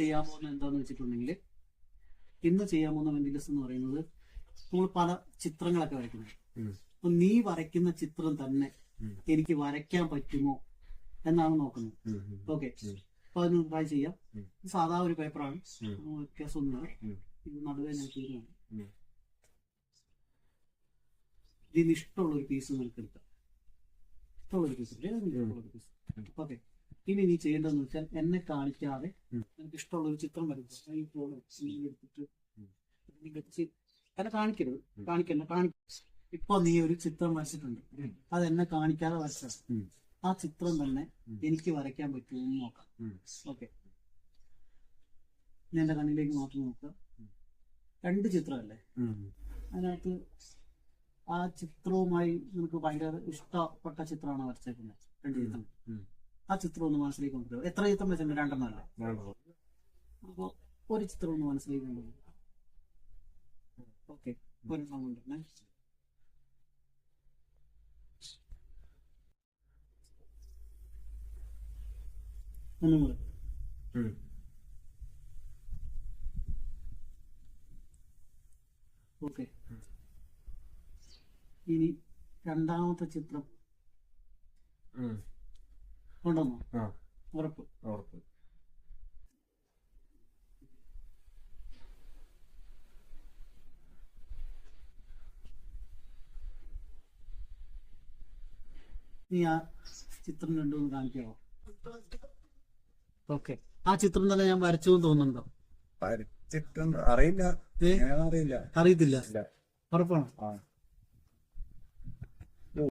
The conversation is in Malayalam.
ചെയ്യാൻ പോകുന്നത് എന്താന്ന് വെച്ചിട്ടുണ്ടെങ്കിൽ ഇന്ന് ചെയ്യാൻ പോകുന്ന വെന്റിലസ് എന്ന് പറയുന്നത് നമ്മൾ പല ചിത്രങ്ങളൊക്കെ വരയ്ക്കുന്നത്. അപ്പൊ നീ വരയ്ക്കുന്ന ചിത്രം തന്നെ എനിക്ക് വരയ്ക്കാൻ പറ്റുമോ എന്നാണ് നോക്കുന്നത്. ഓക്കെ. അപ്പൊ അതിന് ട്രൈ ചെയ്യാം. സാധാ ഒരു പേപ്പറാണ്. വ്യത്യാസമൊന്നുമില്ല. ഇത് നടുവേ ഞാൻ ഇതിന് ഇഷ്ടമുള്ള ഒരു പീസ് നിനക്ക് എടുക്കാം. ഇഷ്ടമുള്ള ഒരു പീസ് ഓക്കെ. ഇനി നീ ചെയ്യേണ്ടതെന്ന് വെച്ചാൽ എന്നെ കാണിക്കാതെ. നിനക്ക് ഇഷ്ടമുള്ള ഒരു ചിത്രം വരയ്ക്കുക. ഈ ഫോൺ എടുത്തിട്ട് ഉം. നീ വെച്ച് എന്നെ കാണിക്കരുത്. കാണിക്കല്ല കാണിക്ക. ഇപ്പൊ നീ ഒരു ചിത്രം വരച്ചിട്ടുണ്ട്. അത് എന്നെ കാണിക്കാതെ വരച്ച ആ ചിത്രം തന്നെ എനിക്ക് വരയ്ക്കാൻ പറ്റുമോ എന്ന് നോക്കാം. ഓക്കെ. ഞാൻ എന്റെ കണ്ണിലേക്ക് മാത്രം നോക്കുക രണ്ട് ചിത്രമല്ലേ. അതിനകത്ത് ആ ചിത്രവുമായി നിനക്ക് ഭയങ്കര ഇഷ്ടപ്പെട്ട ചിത്രമാണ് വരച്ചേക്കുന്നത്. രണ്ട് ചിത്രം. ആ ചിത്രം ഒന്ന് മനസ്സിലേക്ക് കൊണ്ടുവരും എത്ര ചിത്രം വെച്ചിട്ടുണ്ട്? രണ്ടെണ്ണം. അല്ലേ അപ്പൊ ഒരു ചിത്രം ഒന്ന് മനസ്സിലേക്ക് കൊണ്ടുവരും ഓക്കെ ഒരെണ്ണം കൊണ്ടുവരണേ ഒന്നും കൂടെ ഓക്കെ. ഇനി രണ്ടാമത്തെ ചിത്രം. കൊണ്ടുവന്നോ ആ. ഉറപ്പ്. ഉറപ്പ്. നീ ആ ചിത്രം രണ്ടും കാണിക്കാവോ? ഓക്കെ. ആ ചിത്രം തന്നെ ഞാൻ വരച്ചു തോന്നുന്നുണ്ടോ? വരച്ചിട്ടുണ്ട്. അറിയില്ല. അറിയില്ല. അറിയത്തില്ല. ഉറപ്പാണോ ഉറപ്പാണ്? ആ.